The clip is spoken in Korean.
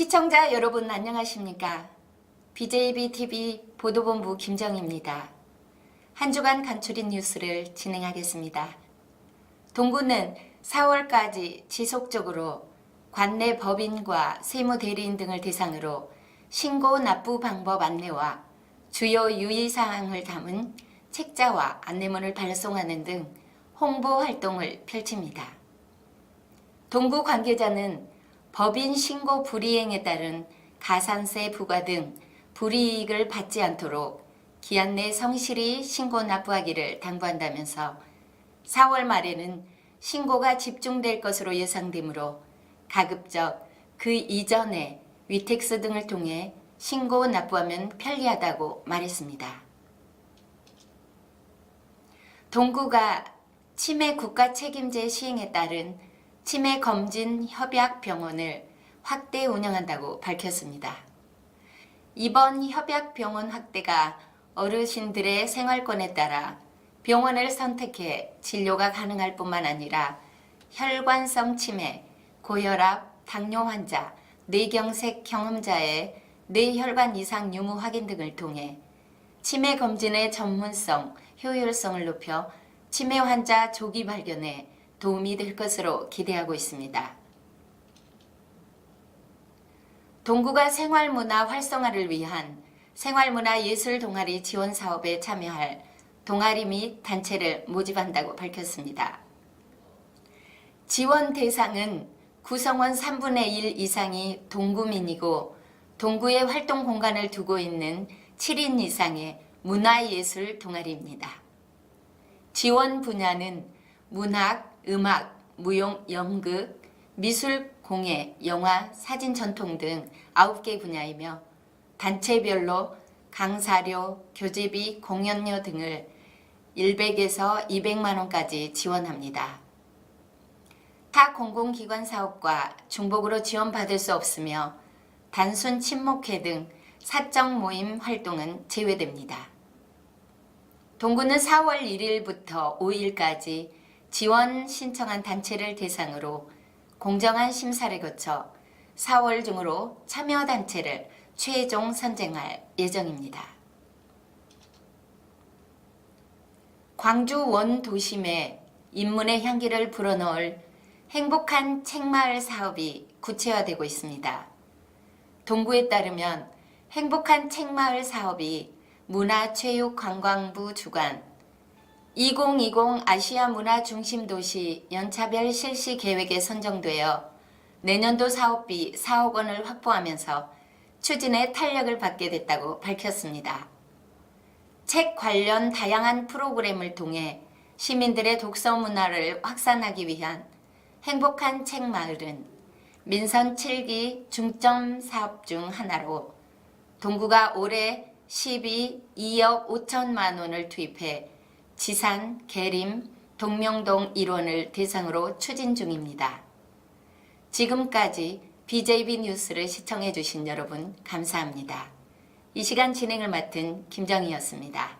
시청자 여러분 안녕하십니까? BJB TV 보도본부 김정입니다. 한 주간 간추린 뉴스를 진행하겠습니다. 동구는 4월까지 지속적으로 관내 법인과 세무 대리인 등을 대상으로 신고 납부 방법 안내와 주요 유의사항을 담은 책자와 안내문을 발송하는 등 홍보 활동을 펼칩니다. 동구 관계자는 법인 신고 불이행에 따른 가산세 부과 등 불이익을 받지 않도록 기한 내 성실히 신고 납부하기를 당부한다면서 4월 말에는 신고가 집중될 것으로 예상되므로 가급적 그 이전에 위텍스 등을 통해 신고 납부하면 편리하다고 말했습니다. 동구가 치매 국가 책임제 시행에 따른 치매 검진 협약 병원을 확대 운영한다고 밝혔습니다. 이번 협약 병원 확대가 어르신들의 생활권에 따라 병원을 선택해 진료가 가능할 뿐만 아니라 혈관성 치매, 고혈압, 당뇨 환자, 뇌경색 경험자의 뇌혈관 이상 유무 확인 등을 통해 치매 검진의 전문성, 효율성을 높여 치매 환자 조기 발견에 도움이 될 것으로 기대하고 있습니다. 동구가 생활문화 활성화를 위한 생활문화 예술 동아리 지원 사업에 참여할 동아리 및 단체를 모집한다고 밝혔습니다. 지원 대상은 구성원 3분의 1 이상이 동구민이고 동구에 활동 공간을 두고 있는 7인 이상의 문화예술 동아리입니다. 지원 분야는 문학, 음악, 무용, 연극, 미술, 공예, 영화, 사진 전통 등 9개 분야이며 단체별로 강사료, 교재비, 공연료 등을 100에서 200만 원까지 지원합니다. 타 공공기관 사업과 중복으로 지원받을 수 없으며 단순 친목회 등 사적 모임 활동은 제외됩니다. 동구는 4월 1일부터 5일까지 지원 신청한 단체를 대상으로 공정한 심사를 거쳐 4월 중으로 참여 단체를 최종 선정할 예정입니다. 광주 원 도심에 인문의 향기를 불어넣을 행복한 책마을 사업이 구체화되고 있습니다. 동구에 따르면 행복한 책마을 사업이 문화체육관광부 주관 2020 아시아 문화 중심 도시 연차별 실시 계획에 선정되어 내년도 사업비 4억 원을 확보하면서 추진에 탄력을 받게 됐다고 밝혔습니다. 책 관련 다양한 프로그램을 통해 시민들의 독서 문화를 확산하기 위한 행복한 책 마을은 민선 7기 중점 사업 중 하나로 동구가 올해 12 2억 5천만 원을 투입해 지산, 계림, 동명동 일원을 대상으로 추진 중입니다. 지금까지 BJB 뉴스를 시청해 주신 여러분 감사합니다. 이 시간 진행을 맡은 김정희였습니다.